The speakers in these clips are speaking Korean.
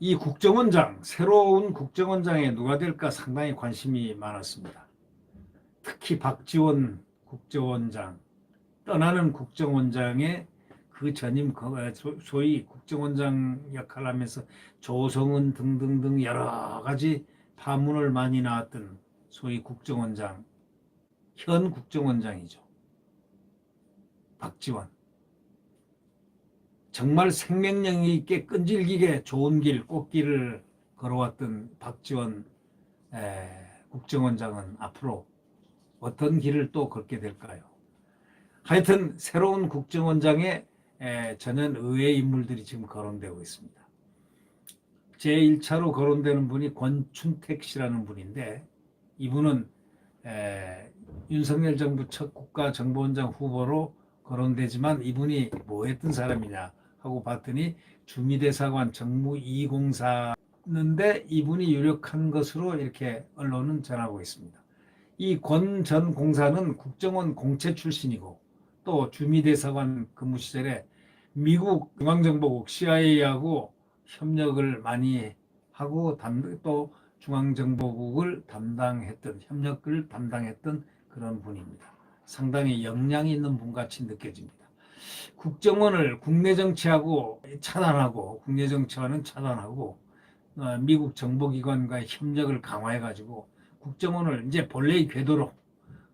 이 국정원장, 새로운 국정원장에 누가 될까 상당히 관심이 많았습니다. 특히 박지원 국정원장, 떠나는 국정원장의 그 전임 그, 소- 소위 국정원장 역할을 하면서 조성은 등등등 여러 가지 파문을 많이 나왔던 소위 국정원장, 현 국정원장이죠. 박지원. 정말 생명력 있게 끈질기게 좋은 길, 꽃길을 걸어왔던 박지원 에, 국정원장은 앞으로 어떤 길을 또 걷게 될까요? 하여튼 새로운 국정원장에 에, 전현 의회 인물들이 지금 거론되고 있습니다. 제1차로 거론되는 분이 권춘택 씨라는 분인데 이분은 에, 윤석열 정부 첫 국가정보원장 후보로 거론되지만 이분이 뭐 했던 사람이냐 하고 봤더니 주미대사관 정무 2공사인데 이분이 유력한 것으로 이렇게 언론은 전하고 있습니다. 이 권 전 공사는 국정원 공채 출신이고 또 주미대사관 근무 시절에 미국 중앙정보국 CIA하고 협력을 많이 하고 담- 또 중앙정보국을 담당했던 협력을 담당했던 그런 분입니다. 상당히 역량이 있는 분 같이 느껴집니다. 국정원을 국내 정치하고 차단하고 국내 정치와는 차단하고 어, 미국 정보기관과의 협력을 강화해가지고 국정원을 이제 본래의 궤도로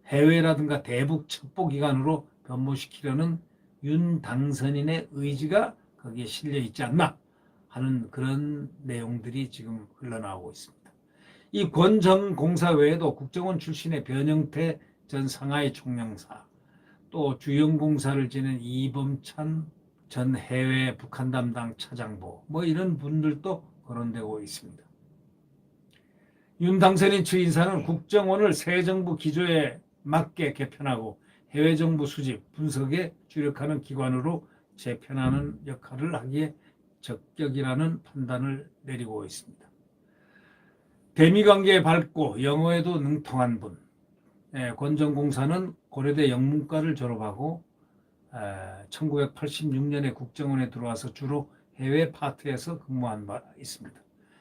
해외라든가 대북 첩보기관으로 변모시키려는 윤 당선인의 의지가 거기에 실려 있지 않나 하는 그런 내용들이 지금 흘러나오고 있습니다. 이 권정 공사 외에도 국정원 출신의 변영태 전 상하이 총영사, 또 주영 공사를 지낸 이범찬 전 해외 북한 담당 차장보, 뭐 이런 분들도 거론되고 있습니다. 윤 당선인 측 인사는 국정원을 새 정부 기조에 맞게 개편하고 해외 정보 수집, 분석에 주력하는 기관으로 재편하는 역할을 하기에 적격이라는 판단을 내리고 있습니다. 대미 관계에 밝고 영어에도 능통한 분, 예, 권정공사는 고려대 영문과를 졸업하고 1986년에 국정원에 들어와서 주로 해외 파트에서 근무한 바 있습니다.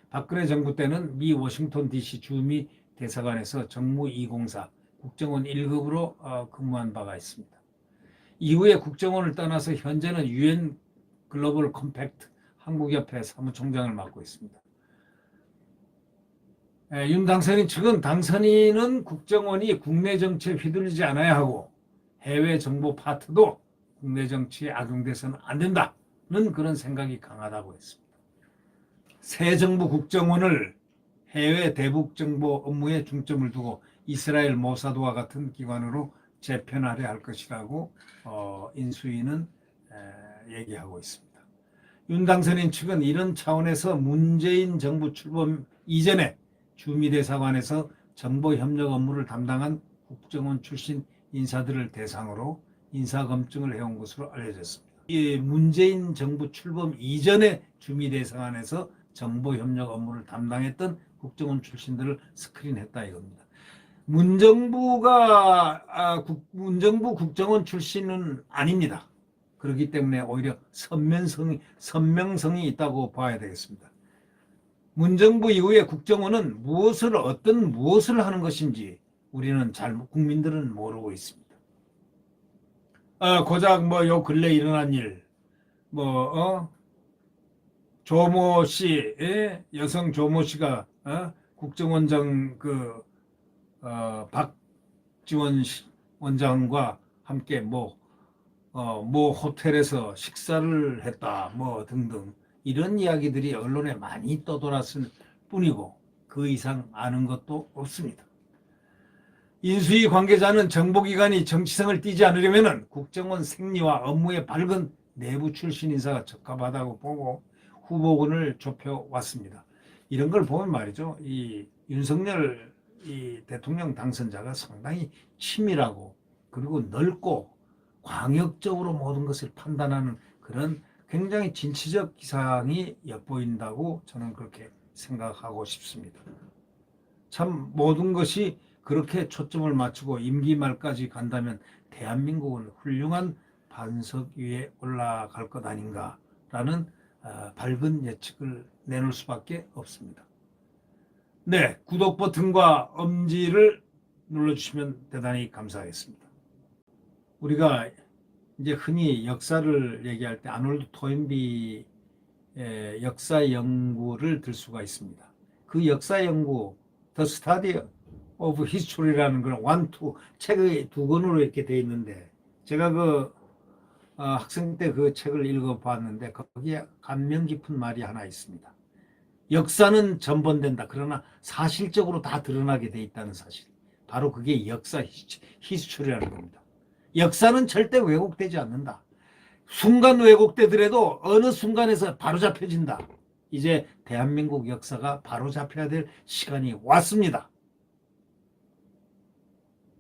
박근혜 정부 때는 미 워싱턴 DC 주미 대사관에서 정무 2공사 국정원 1급으로 어, 근무한 바가 있습니다. 이후에 국정원을 떠나서 현재는 유엔 글로벌 컴팩트 한국협회 사무총장을 맡고 있습니다. 에, 윤 당선인 측은 당선인은 국정원이 국내 정치에 휘둘리지 않아야 하고 해외 정보 파트도 국내 정치에 악용돼서는 안 된다는 그런 생각이 강하다고 했습니다. 새 정부 국정원을 해외 대북 정보 업무에 중점을 두고 이스라엘 모사드와 같은 기관으로 재편하려 할 것이라고 어, 인수위는 에, 얘기하고 있습니다. 윤 당선인 측은 이런 차원에서 문재인 정부 출범 이전에 주미대사관에서 정보 협력 업무를 담당한 국정원 출신 인사들을 대상으로 인사 검증을 해온 것으로 알려졌습니다. 이 문재인 정부 출범 이전에 주미대사관에서 정보 협력 업무를 담당했던 국정원 출신들을 스크린했다 이겁니다. 문정부가 아, 국, 문정부 국정원 출신은 아닙니다. 그렇기 때문에 오히려 선면성이 선명성이 있다고 봐야 되겠습니다. 문정부 이후에 국정원은 무엇을 어떤 무엇을 하는 것인지 우리는 잘 국민들은 모르고 있습니다. 아, 고작 뭐 요 근래 일어난 일, 뭐 어? 조모 씨, 예? 여성 조모 씨가 어? 국정원장 그 어, 박지원 씨- 원장과 함께 뭐, 어, 뭐 호텔에서 식사를 했다, 뭐 등등 이런 이야기들이 언론에 많이 떠돌았을 뿐이고 그 이상 아는 것도 없습니다. 인수위 관계자는 정보기관이 정치성을 띠지 않으려면 국정원 생리와 업무에 밝은 내부 출신 인사가 적합하다고 보고 후보군을 좁혀왔습니다. 이런 걸 보면 말이죠. 이 윤석열 이 대통령 당선자가 상당히 치밀하고 그리고 넓고 광역적으로 모든 것을 판단하는 그런 굉장히 진취적 기상이 엿보인다고 저는 그렇게 생각하고 싶습니다. 참 모든 것이 그렇게 초점을 맞추고 임기 말까지 간다면 대한민국은 훌륭한 반석 위에 올라갈 것 아닌가라는 아, 밝은 예측을 내놓을 수밖에 없습니다. 네, 구독 버튼과 엄지를 눌러주시면 대단히 감사하겠습니다. 우리가 이제 흔히 역사를 얘기할 때 아놀드 토인비 의 역사 연구를 들 수가 있습니다. 그 역사 연구, The Study of History라는 그런 원투 책의 두 권으로 이렇게 되어 있는데 제가 그 어, 학생 때 그 책을 읽어봤는데 거기에 감명 깊은 말이 하나 있습니다. 역사는 전번된다. 그러나 사실적으로 다 드러나게 돼 있다는 사실. 바로 그게 역사 히스토리라는 겁니다. 역사는 절대 왜곡되지 않는다. 순간 왜곡되더라도 어느 순간에서 바로 잡혀진다. 이제 대한민국 역사가 바로 잡혀야 될 시간이 왔습니다.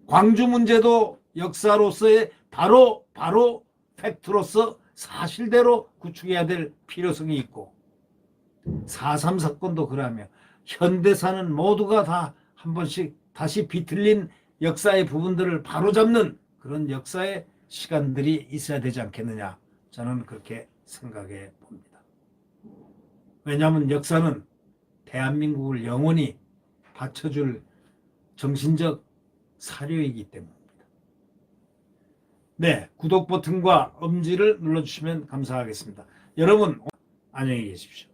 광주 문제도 역사로서의 바로 바로 팩트로서 사실대로 구축해야 될 필요성이 있고 4.3 사건도 그러하며 현대사는 모두가 다 한 번씩 다시 비틀린 역사의 부분들을 바로잡는 그런 역사의 시간들이 있어야 되지 않겠느냐 저는 그렇게 생각해 봅니다. 왜냐하면 역사는 대한민국을 영원히 받쳐줄 정신적 사료이기 때문입니다. 네, 구독 버튼과 엄지를 눌러주시면 감사하겠습니다. 여러분 안녕히 계십시오.